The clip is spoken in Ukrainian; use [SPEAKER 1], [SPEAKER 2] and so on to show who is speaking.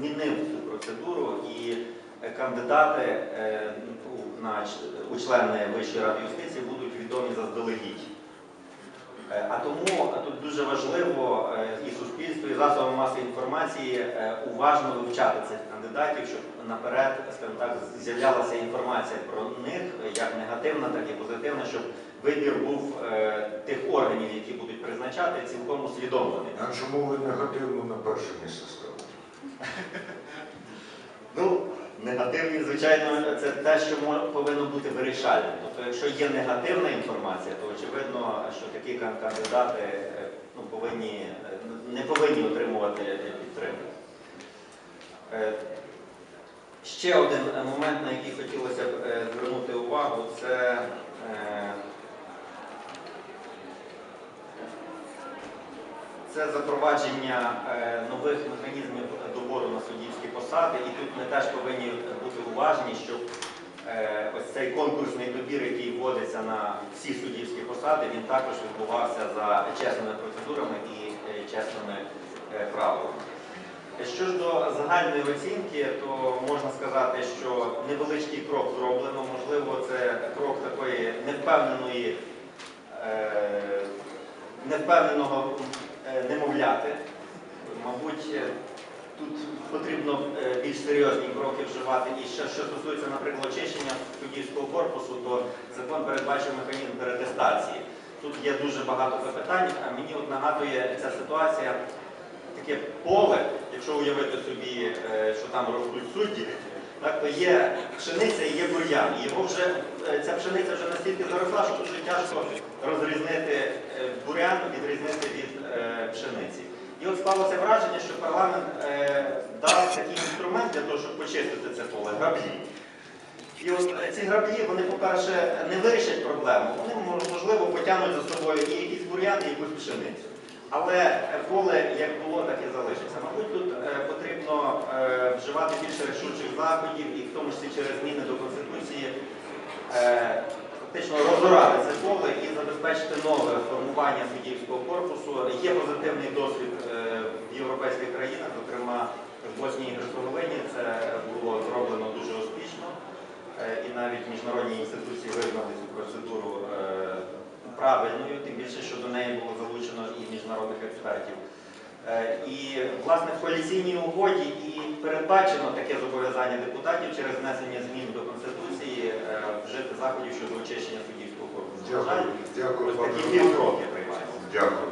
[SPEAKER 1] змінив цю процедуру і е, кандидати е, у- на у члени Вищої ради юстиції будуть відомі заздалегідь. Е, А тому тут дуже важливо і суспільству, і засобам масової інформації уважно вивчати цих кандидатів, щоб наперед, так, з'являлася інформація про них, як негативна, так і позитивна, щоб вибір був тих органів, які будуть призначати, цілком усвідомлений.
[SPEAKER 2] А чому ви негативно на перше місце ставите?
[SPEAKER 1] Ну, негативні, звичайно, це те, що повинно бути вирішальним. Тобто, якщо є негативна інформація, то очевидно, що такі кандидати е, ну, повинні, е, не повинні отримувати підтримку. Е, Ще один момент, на який хотілося б звернути увагу, це це запровадження нових механізмів добору на суддівські посади, і тут ми теж повинні бути уважні, щоб е, ось цей конкурсний добір, який вводиться на всі суддівські посади, він також відбувався за чесними процедурами і е, чесними е, правилами. Що ж до загальної оцінки, то можна сказати, що невеличкий крок зроблено, можливо, це крок такої невпевненої, е, невпевненого е, немовляти. Мабуть, е, тут потрібно е, більш серйозні кроки вживати. І ще що стосується, наприклад, очищення суддівського корпусу, то закон передбачив механізм перетестації. Тут є дуже багато запитань, а мені от нагадує ця ситуація таке поле, якщо уявити собі, е, що там ростуть судді, так, то є пшениця і є бур'ян. Його вже, е, ця пшениця вже настільки заросла, що дуже тяжко розрізнити бур'ян, відрізнити від. І от склалося враження, що парламент е, дав такий інструмент для того, щоб почистити це поле граблі. І от е, ці граблі, вони, по-перше, не вирішать проблему, вони, можливо, потягнуть за собою і якийсь бур'ян, і якусь пшеницю. Але е, поле як було, так і залишиться. Мабуть, тут е, потрібно е, вживати більше рішучих заходів, і в тому числі через зміни до Конституції е, фактично розорати це поле і забезпечити нове формування суддівського корпусу. Є позитивний досвід е, в європейських країнах, зокрема в Боснії і Герцеговині це було зроблено дуже успішно. Е, І навіть міжнародні інституції визнали цю процедуру е, правильною, тим більше, що до неї було залучено і міжнародних експертів. Е, І власне в коаліційній угоді і передбачено таке зобов'язання депутатів через внесення змін до Конституції е, вжити заходів щодо очищення суддівського корпусу.
[SPEAKER 2] Дякую, дякую,
[SPEAKER 1] ось такі півроки приймаємо.
[SPEAKER 2] Дякую.